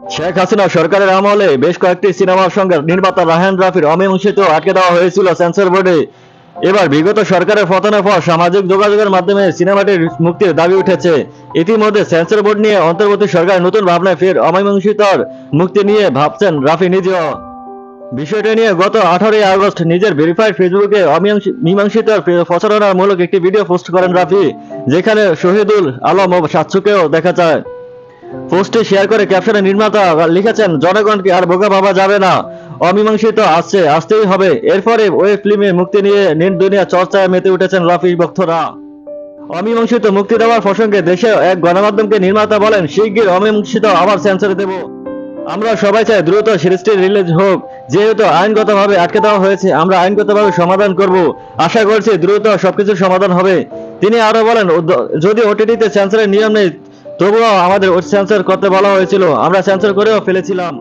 শেখ হাসিনা সরকারের আমলে বেশ কয়েকটি সিনেমার সঙ্গে নির্মাতা রাহান রাফির অমীমাংসিত আটকে দেওয়া হয়েছিল সেন্সর বোর্ডে। এবার বিগত সরকারের পতনের পর সামাজিক যোগাযোগের মাধ্যমে সিনেমাটির মুক্তির দাবি উঠেছে। ইতিমধ্যে সেন্সর বোর্ড নিয়ে অন্তর্বর্তী সরকার নতুন ভাবনায় ফের অমীমাংসিতর মুক্তি নিয়ে ভাবছেন রাফি নিজেও। বিষয়টি নিয়ে গত আঠারোই আগস্ট নিজের ভেরিফাইড ফেসবুকে মীমাংসিত প্রচারণামূলক একটি ভিডিও পোস্ট করেন রাফি, যেখানে শহীদুল আলম ও সাচ্চুকেও দেখা যায়। পোস্টে শেয়ার করে ক্যাপশনে নির্মাতা লিখেছেন জনগণকে আর বোকা ভাবা যাবে না? অমীমাংসিত আসছে, আসতেই হবে। এরপরে ওই ফিল্মে মুক্তি নিয়ে নিন দুনিয়া চর্চায় মেতে উঠেছেন রাফি ভক্তরা। অমীমাংসিত মুক্তি দেওয়ার প্রসঙ্গে দেশে এক গণমাধ্যমকে নির্মাতা বলেন, শিগগির অমীমাংসিত আবার সেন্সরে দেব। আমরা সবাই চাই দ্রুত সিরিজটি রিলিজ হোক। যেহেতু আইনগতভাবে আটকে দেওয়া হয়েছে, আমরা আইনগতভাবে সমাধান করব। আশা করছি দ্রুত সবকিছুর সমাধান হবে। তিনি আরও বলেন যদি ওটিটিতে সেন্সরের নিয়ম নেই তবুও আমাদের সেন্সর করতে বলা হয়েছিল। আমরা সেন্সর করেও ফেলেছিলাম।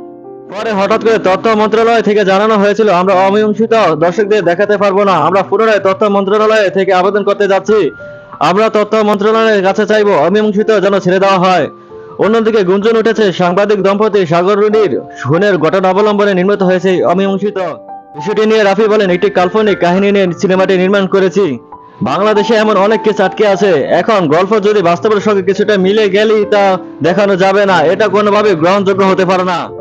পরে হঠাৎ করে তথ্য মন্ত্রণালয় থেকে জানানো হয়েছিল, আমরা অমীমাংসিত দর্শকদের দেখাতে পারব না। আমরা পুনরায় তথ্য মন্ত্রণালয় থেকে আবেদন করতে যাচ্ছি। আমরা তথ্য মন্ত্রণালয়ের কাছে চাইব, অমীমাংসিত যেন ছেড়ে দেওয়া হয়। অন্যদিকে গুঞ্জন উঠেছে, সাংবাদিক দম্পতি সাগর রুনির খুনের ঘটনা অবলম্বনে নির্মিত হয়েছে অমীমাংসিত। বিষয়টি নিয়ে রাফি বলেন, একটি কাল্পনিক কাহিনী নিয়ে সিনেমাটি নির্মাণ করেছি। বাংলাদেশে এমন অনেক কিছু আটকে আছে। এখন গল্প যদি বাস্তবের সঙ্গে কিছুটা মিলে গেলেই তা দেখানো যাবে না। এটা কোনোভাবে গ্রহণযোগ্য হতে পারে না।